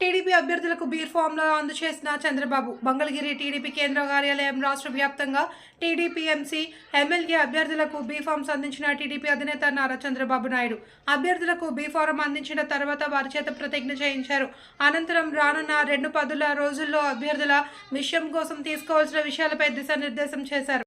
TDP అభ్యర్థులకు beer ఫామ్లో అందజేసిన చంద్రబాబు మంగళగిరి టీడీపీ కేంద్ర కార్యాలయం రాష్ట్ర వ్యాప్తంగా టీడీపీ ఎంసీ ఎమ్మెల్యే అభ్యర్థులకు బీ ఫామ్స్ అందించిన టీడీపీ అధినేత నారా చంద్రబాబు నాయుడు. అభ్యర్థులకు బీ ఫారం అందించిన తర్వాత వారి చేత ప్రతిజ్ఞ చేయించారు. అనంతరం రానున్న రెండు పదుల రోజుల్లో అభ్యర్థుల విషయం కోసం తీసుకోవాల్సిన విషయాలపై దిశానిర్దేశం చేశారు.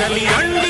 కదలి రండి